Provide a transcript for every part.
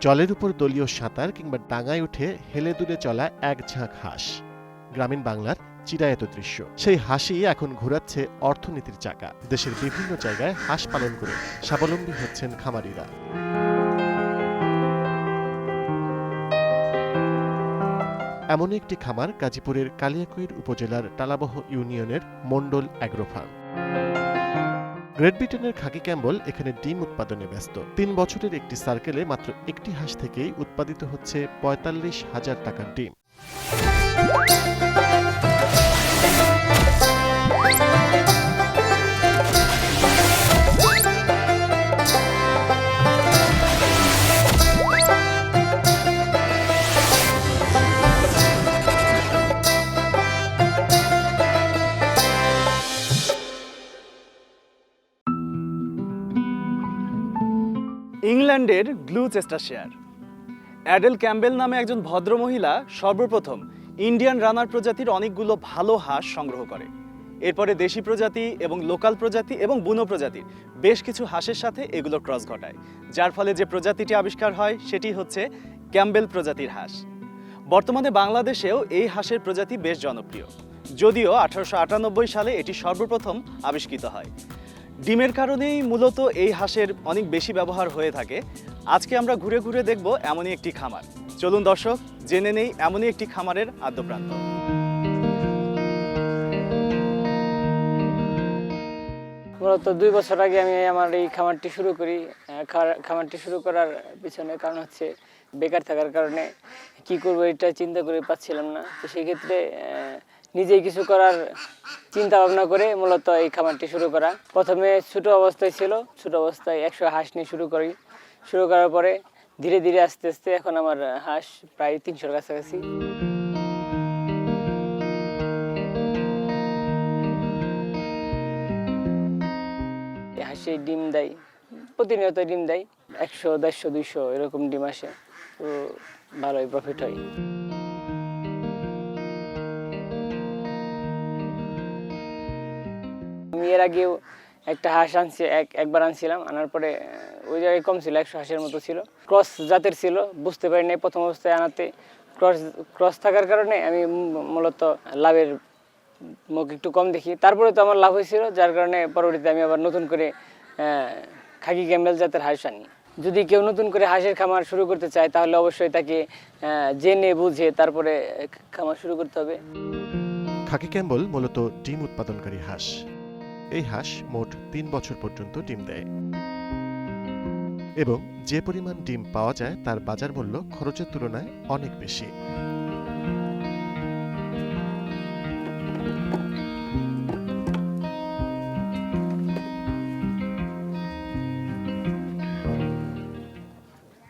জলের উপর দলীয় সাঁতার কিংবা ডাঙায় উঠে হেলে দুলে চলা এক ঝাঁক হাঁস। গ্রামীণ বাংলার চিরায়ত দৃশ্য। সেই হাসি এখন ঘোরাচ্ছে অর্থনীতির চাকা। দেশের বিভিন্ন জায়গায় হাঁস পালন করে স্বাবলম্বী হচ্ছেন খামারিরা। এমন একটি খামার গাজীপুরের কালিয়াকৈর উপজেলার টালাবহ ইউনিয়নের মন্ডল অ্যাগ্রো ফার্ম। গ্রেট ব্রিটেনের খাকি ক্যাম্বল এখানে ডিম উৎপাদনে ব্যস্ত। তিন বছরের একটি সার্কেলে মাত্র একটি হাঁস থেকেই উৎপাদিত হচ্ছে পঁয়তাল্লিশ হাজার টাকার ডিম। ইংল্যান্ডের গ্লুচেস্টারশেয়ার অ্যাডেল ক্যাম্বেল নামে একজন ভদ্রমহিলা সর্বপ্রথম ইন্ডিয়ান রানার প্রজাতির অনেকগুলো ভালো হাঁস সংগ্রহ করে। এরপরে দেশি প্রজাতি এবং লোকাল প্রজাতি এবং বুনো প্রজাতির বেশ কিছু হাঁসের সাথে এগুলো ক্রস ঘটায়, যার ফলে যে প্রজাতিটি আবিষ্কার হয় সেটি হচ্ছে ক্যাম্বেল প্রজাতির হাঁস। বর্তমানে বাংলাদেশেও এই হাঁসের প্রজাতি বেশ জনপ্রিয়, যদিও আঠারোশো আটানব্বই সালে এটি সর্বপ্রথম আবিষ্কৃত হয়। ডিমের কারণেই মূলত এই হাঁসের অনেক বেশি ব্যবহার হয়ে থাকে। আজকে আমরা ঘুরে ঘুরে দেখব এমনই একটি খামার। চলুন দর্শক, জেনে নেই এমনই একটি খামারের আদ্যপ্রান্ত। মূলত দুই বছর আগে আমি আমার এই খামারটি শুরু করি। খামারটি শুরু করার পিছনে কারণ হচ্ছে বেকার থাকার কারণে কি করব এটা চিন্তা করে পাচ্ছিলাম না। তো সেক্ষেত্রে নিজেই কিছু করার চিন্তা ভাবনা করে মূলত এই খামারটি শুরু করা। প্রথমে ছোট অবস্থায় ছিল, ছোট অবস্থায় একশো হাঁস নিয়ে শুরু করি। শুরু করার পরে ধীরে ধীরে আস্তে আস্তে এখন আমার হাঁস প্রায় তিনশোর কাছাকাছি। হাঁসে ডিম দেয়, প্রতিনিয়ত ডিম দেয়। একশো, দেড়শো, দুইশো এরকম ডিম আসে, তো ভালোই প্রফিট হয়। এর আগেও একটা হাঁস আনছি, এক, একবার আনছিলাম, আনার পরে ওই জায়গায় কম ছিল, একশো হাঁসের মতো ছিল। ক্রস জাতের ছিল, বুঝতে পারি নাই প্রথম অবস্থায় আনাতে। ক্রস ক্রস থাকার কারণে আমি মূলত লাভের মুখ একটু কম দেখি। তারপরে তো আমার লাভ হয়েছিল, যার কারণে পরবর্তীতে আমি আবার নতুন করে খাকি ক্যাম্বেল জাতের হাঁস আনি। যদি কেউ নতুন করে হাঁসের খামার শুরু করতে চায়, তাহলে অবশ্যই তাকে জেনে বুঝে তারপরে খামার শুরু করতে হবে। খাকি ক্যাম্বল মূলত ডিম উৎপাদনকারী হাঁস। এই হাঁস মোট তিন বছর পর্যন্ত ডিম দেয়। এবং যে পরিমাণ ডিম পাওয়া যায় তার বাজার মূল্য খরচের তুলনায় অনেক বেশি।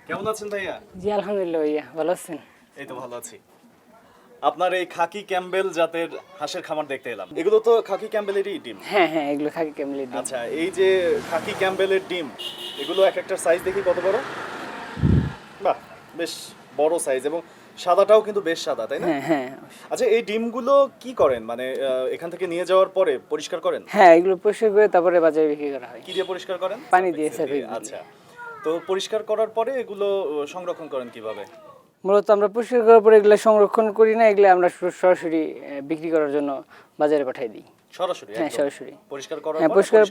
কেমন আছেন ভাইয়া? জি আলহামদুলিল্লাহ ভাইয়া ভালো আছেন? এই তো ভালো আছি। আপনার এই খাকি ক্যাম্বেল জাতের হাঁসের খামার দেখতে এলাম। এগুলো তো খাকি ক্যাম্বেলেরই ডিম? হ্যাঁ হ্যাঁ এগুলো খাকি ক্যাম্বেলের ডিম। আচ্ছা এই যে খাকি ক্যাম্বেলের ডিম এগুলো এক একটা সাইজ দেখি কত বড়? বাহ বেশ বড় সাইজ এবং সাদাটাও কিন্তু বেশ সাদা তাই না? হ্যাঁ হ্যাঁ আচ্ছা এই ডিমগুলো কি করেন? মানে এখান থেকে নিয়ে যাওয়ার পরে পরিষ্কার করেন? হ্যাঁ এগুলো পরিষ্কার করে তারপরে বাজারে বিক্রি করা হয়। কি দিয়ে পরিষ্কার করেন? পানি দিয়ে, দিয়ে। আচ্ছা। তো পরিষ্কার করার পরে এগুলো সংরক্ষণ করেন কীভাবে? মূলত আমরা পরিষ্কার করার পরে এগুলো সংরক্ষণ করি না এগুলো আমরা সরাসরি বিক্রি করার জন্য বাজারে পাঠিয়ে দিই। সরাসরি হ্যাঁ সরাসরি। পরিষ্কার করার হ্যাঁ, পরে পরিষ্কার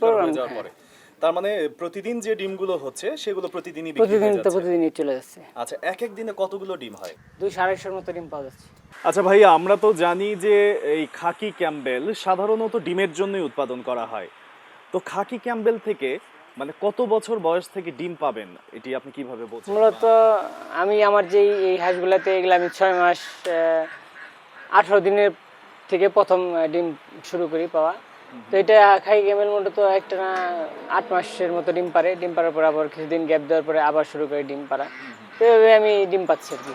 তার মানে প্রতিদিন যে ডিমগুলো হচ্ছে সেগুলো প্রতিদিনই প্রতিদিন তো প্রতিদিনই চলে যাচ্ছে। আচ্ছা এক এক দিনে কতগুলো ডিম হয়? দুই সাড়ে একশোর মতো ডিম পাওয়া যাচ্ছে। আচ্ছা ভাইয়া আমরা তো জানি যে এই খাকি ক্যাম্বেল সাধারণত ডিমের জন্যই উৎপাদন করা হয়। তো খাকি ক্যাম্বেল থেকে মানে কত বছর বয়স থেকে ডিম পাবেন? এটি আপনি কীভাবে বলছেন? মূলত আমি আমার যে এই হাঁসগুলাতে এগুলো আমি ছয় মাস আঠারো দিনের থেকে প্রথম ডিম শুরু করি পাওয়া। তো এটা খাই গেমের মূলত একটা না আট মাসের মতো ডিম পারে। ডিম পারার পর আবার কিছুদিন গ্যাপ দেওয়ার পরে আবার শুরু করে ডিম পারা তো এভাবে আমি ডিম পাচ্ছি আর কি।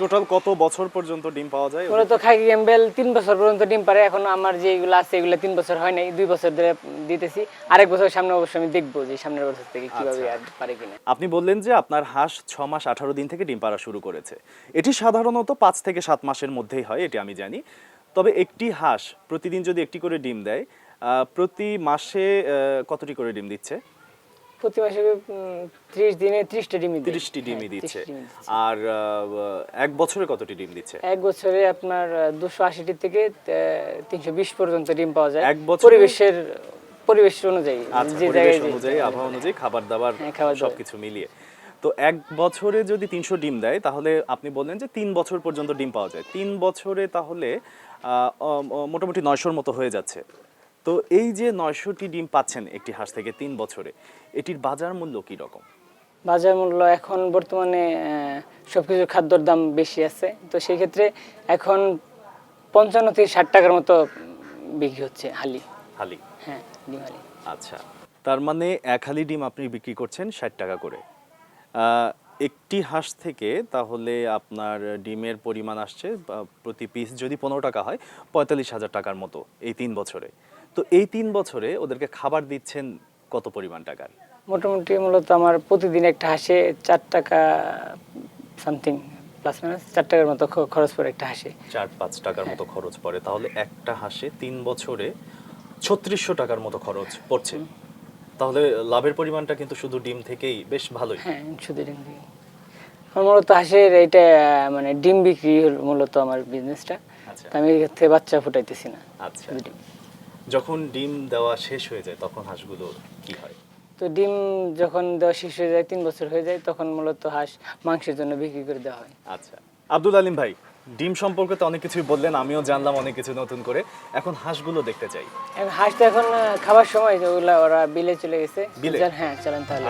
টোটাল কত বছর পর্যন্ত ডিম পাওয়া যায়? মূলত খাকি ক্যাম্বেল তিন বছর পর্যন্ত ডিম পারে। এখন আমার যেগুলো আছে এগুলো তিন বছর হয় নাই দুই বছর ধরে দিতেছি। আরেক বছর সামনে অবশ্যই আমি দেখব যে সামনের বছর থেকে কীভাবে আর পারে কিনা। আপনি বললেন যে আপনার হাঁস ছ মাস আঠারো দিন থেকে ডিম পাড়া শুরু করেছে। এটি সাধারণত পাঁচ থেকে সাত মাসের মধ্যেই হয় এটি আমি জানি। তবে একটি হাঁস প্রতিদিন যদি একটি করে ডিম দেয় আহ, প্রতি মাসে কতটি করে ডিম দিচ্ছে? প্রতি মাসে ত্রিশ দিনে ত্রিশটা। ডিমই হ্যাঁ, দিচ্ছে। 30টি ডিমই দিচ্ছে। আর এক বছরে কতটি ডিম দিচ্ছে? এক বছরে আপনার দুশো আশিটি থেকে তিনশো বিশ পর্যন্ত ডিম পাওয়া যায়। এক বছরে? পরিবেশের পরিবেশ অনুযায়ী আচ্ছা যে পরিবেশ জায়গায় অনুযায়ী আবহাওয়া অনুযায়ী খাবার দাবার হ্যাঁ, সবকিছু মিলিয়ে। তো এক বছরে যদি তিনশো ডিম দেয় তাহলে আপনি বললেন যে তিন বছর পর্যন্ত ডিম পাওয়া যায়। তিন বছরে তাহলে মোটামুটি নয়শোর মতো হয়ে যাচ্ছে। তো এই যে নয়শোটি ডিম পাচ্ছেন একটি হাঁস থেকে তিন বছরে এটির বাজার মূল্য কি রকম? বাজার মূল্য এখন বর্তমানে সবকিছুর খাদ্যর দাম বেশি আছে। তো সেই ক্ষেত্রে এখন পঞ্চান্ন থেকে ষাট টাকার মতো বিক্রি হচ্ছে হালি। হালি? হ্যাঁ ডিম হালি। আচ্ছা তার মানে এক হালি ডিম আপনি বিক্রি করছেন ষাট টাকা করে। একটি হাঁস থেকে তাহলে আপনার ডিমের পরিমাণ আসছে প্রতি পিস যদি পনেরো টাকা হয় পঁয়তাল্লিশ হাজার টাকার মতো এই তিন বছরে। তো এই তিন বছরে ওদেরকে খাবার দিচ্ছেন কত পরিমাণ টাকার? মোটামুটি মূলত আমার প্রতিদিন একটা হাসে চার টাকা সামথিং প্লাস মাইনাস চার টাকার মতো খরচ পড়ে একটা হাসে। চার পাঁচ টাকার মতো খরচ পড়ে। তাহলে একটা হাঁসে তিন বছরে ছত্রিশশো টাকার মতো খরচ পড়ছে। তাহলে লাভের পরিমাণটা কিন্তু শুধু ডিম থেকেই বেশ ভালোই। হ্যাঁ শুধু ডিম বিক্রি আমার মূলত হাঁসের এইটা মানে ডিম বিক্রি হলো মূলত আমার বিজনেসটা আচ্ছা। আমি বাচ্চা ফুটাইতেছি না। আচ্ছা। যখন ডিম দেওয়া শেষ হয়ে যায় তখন হাঁসগুলো কি হয়? তো ডিম যখন দেওয়া শেষ হয়ে যায় তিন বছর হয়ে যায় তখন মূলত হাঁস মাংসের জন্য বিক্রি করে দেওয়া হয়। আচ্ছা। আব্দুল আলিম ভাই ডিম সম্পর্কে তো অনেক কিছুই বললেন আমিও জানলাম অনেক কিছু নতুন করে। এখন হাঁসগুলো দেখতে চাই। এখন হাঁস তো এখন খাবার সময় ওগুলা ওরা বিলে চলে গেছে। হ্যাঁ চলেন তাহলে